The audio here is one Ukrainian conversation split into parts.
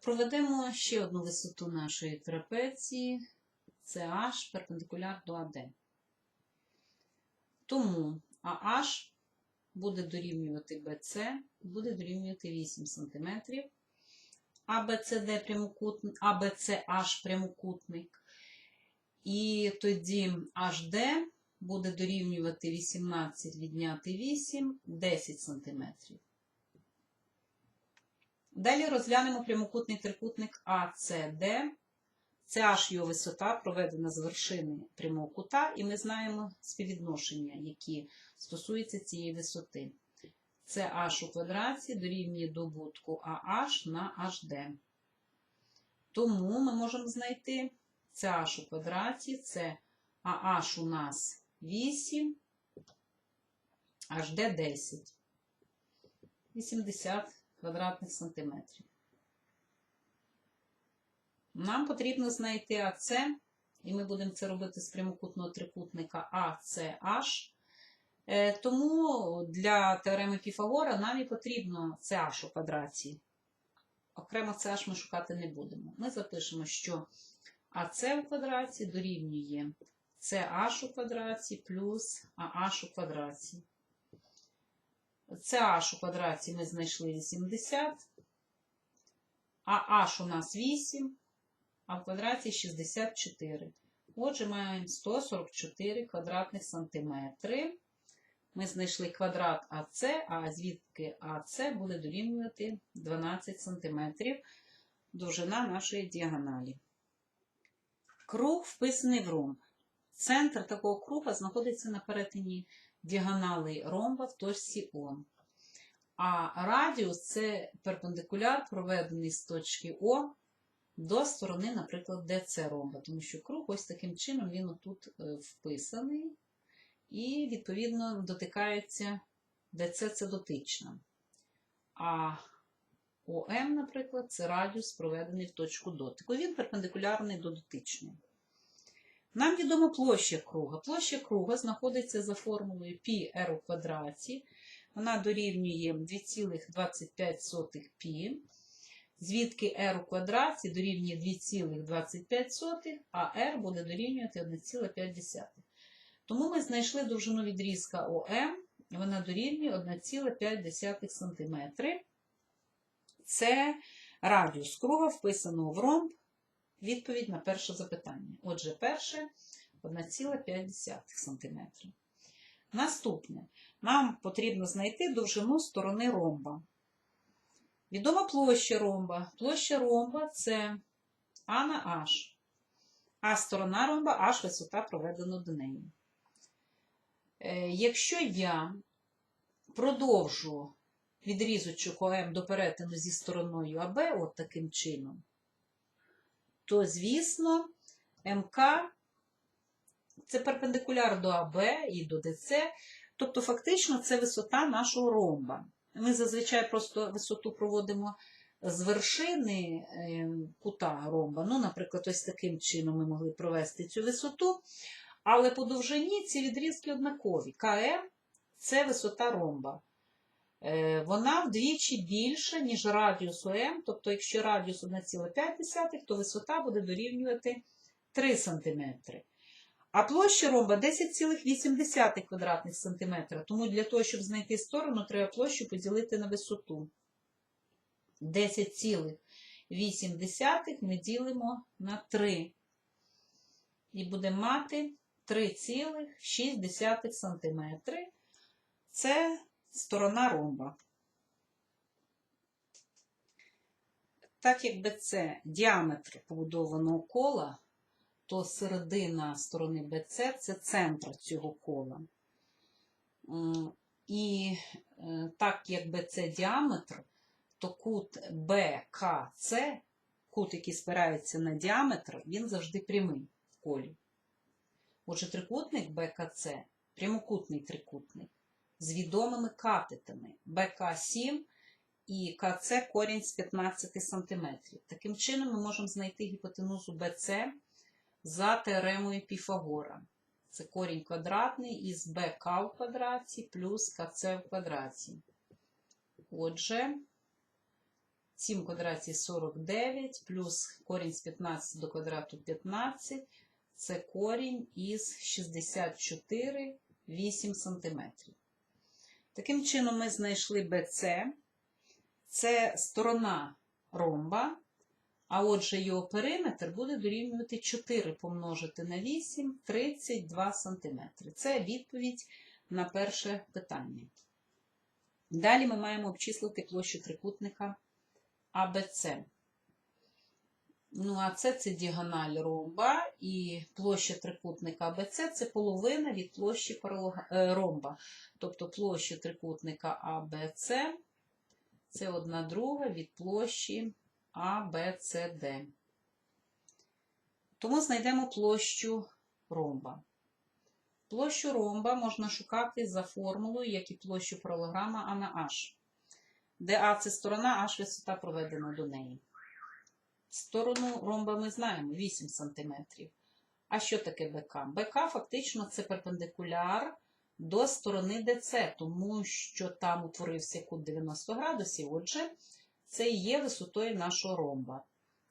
Проведемо ще одну висоту нашої трапеції. Це H перпендикуляр до AD. Тому AH буде дорівнювати BC, буде дорівнювати 8 см. ABCD прямокутник, ABCH прямокутник. І тоді HD буде дорівнювати 18 відняти 8, 10 см. Далі розглянемо прямокутний трикутник ACD. Це аж його висота проведена з вершини прямого кута, і ми знаємо співвідношення, які стосуються цієї висоти. Це h у квадраті дорівнює добутку AH на HD. Тому ми можемо знайти це h у квадраті, це AH у нас 8, HD 10. 80 квадратних сантиметрів. Нам потрібно знайти АЦ, і ми будемо це робити з прямокутного трикутника ACH. Е, Тому для теореми Піфагора нам і потрібно CH у квадраті. Окремо CH ми шукати не будемо. Ми запишемо, що АЦ у квадраті дорівнює CH у квадраті плюс AH у квадраті. CH у квадраті ми знайшли 80, а H у нас 8, а в квадраті 64. Отже, маємо 144 квадратних сантиметри. Ми знайшли квадрат АС, а звідки АС буде дорівнювати 12 сантиметрів довжина нашої діагоналі. Круг вписаний в ромб. Центр такого круга знаходиться на перетині діагонали ромба в точці О. А радіус це перпендикуляр, проведений з точки О до сторони, наприклад, ДЦ ромба, тому що круг ось таким чином він отут е, вписаний і, відповідно, дотикається, ДЦ це дотична. А ОМ, наприклад, це радіус, проведений в точку дотику. Він перпендикулярний до дотичної. Нам відома площа круга. Площа круга знаходиться за формулою πr у квадраті. Вона дорівнює 2,25 π, звідки r у квадраті дорівнює 2,25, а r буде дорівнювати 1,5. Тому ми знайшли довжину відрізка ОМ, вона дорівнює 1,5 см. Це радіус круга, вписаного в ромб. Відповідь на перше запитання. Отже, перше 1,5 см. Наступне. Нам потрібно знайти довжину сторони ромба. Відома площа ромба. Площа ромба це А на H. А сторона ромба H висота проведена до неї. Е, Якщо я продовжу відрізочок ОМ до перетину зі стороною АБ, от таким чином, то, звісно, МК це перпендикуляр до АБ і до ДЦ, тобто, фактично, це висота нашого ромба. Ми зазвичай просто висоту проводимо з вершини е, кута ромба. Ну, наприклад, ось таким чином ми могли провести цю висоту. Але по довжині ці відрізки однакові. КМ це висота ромба. Е, Вона вдвічі більша, ніж радіус ОМ. Тобто, якщо радіус 1,5, то висота буде дорівнювати 3 см. А площа ромба 10,8 квадратних сантиметра. Тому для того, щоб знайти сторону, треба площу поділити на висоту. 10,8 ми ділимо на 3. І будемо мати 3,6 см. Це сторона ромба. Так якби це діаметр побудованого кола, то середина сторони BC це центр цього кола. І е, так якби це діаметр, то кут БКЦ, кут, який спирається на діаметр, він завжди прямий в колі. Отже, трикутник БКЦ прямокутний трикутник з відомими катетами БК7 і КЦ корінь з 15 см. Таким чином, ми можемо знайти гіпотенузу БЦ за теоремою Піфагора. Це корінь квадратний із БК в квадраті плюс КЦ в квадраті. Отже, 7 в квадраті 49, плюс корінь з 15 до квадрату 15, це корінь із 64, 8 см. Таким чином, ми знайшли BC. Це сторона ромба, а отже, його периметр буде дорівнювати 4 помножити на 8, 32 см. Це відповідь на перше питання. Далі ми маємо обчислити площу трикутника АБЦ. Ну, а це це діагональ ромба, і площа трикутника АБЦ це половина від площі е, ромба. Тобто площа трикутника АБЦ це одна друга від площі АБЦД. Тому знайдемо площу ромба. Площу ромба можна шукати за формулою, як і площу паралограма А на H, де А це сторона, H висота проведена до неї. Сторону ромба ми знаємо 8 см. А що таке БК? БК фактично це перпендикуляр до сторони ДЦ, тому що там утворився кут 90 градусів. Отже, це і є висотою нашого ромба.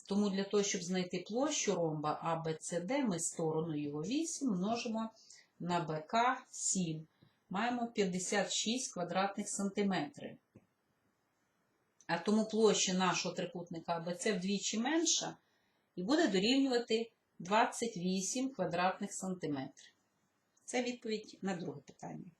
Тому для того, щоб знайти площу ромба АБЦД, ми сторону його 8 множимо на БК 7. Маємо 56 квадратних сантиметрів. А тому площа нашого трикутника АБЦ вдвічі менша і буде дорівнювати 28 квадратних сантиметрів. Це відповідь на друге питання.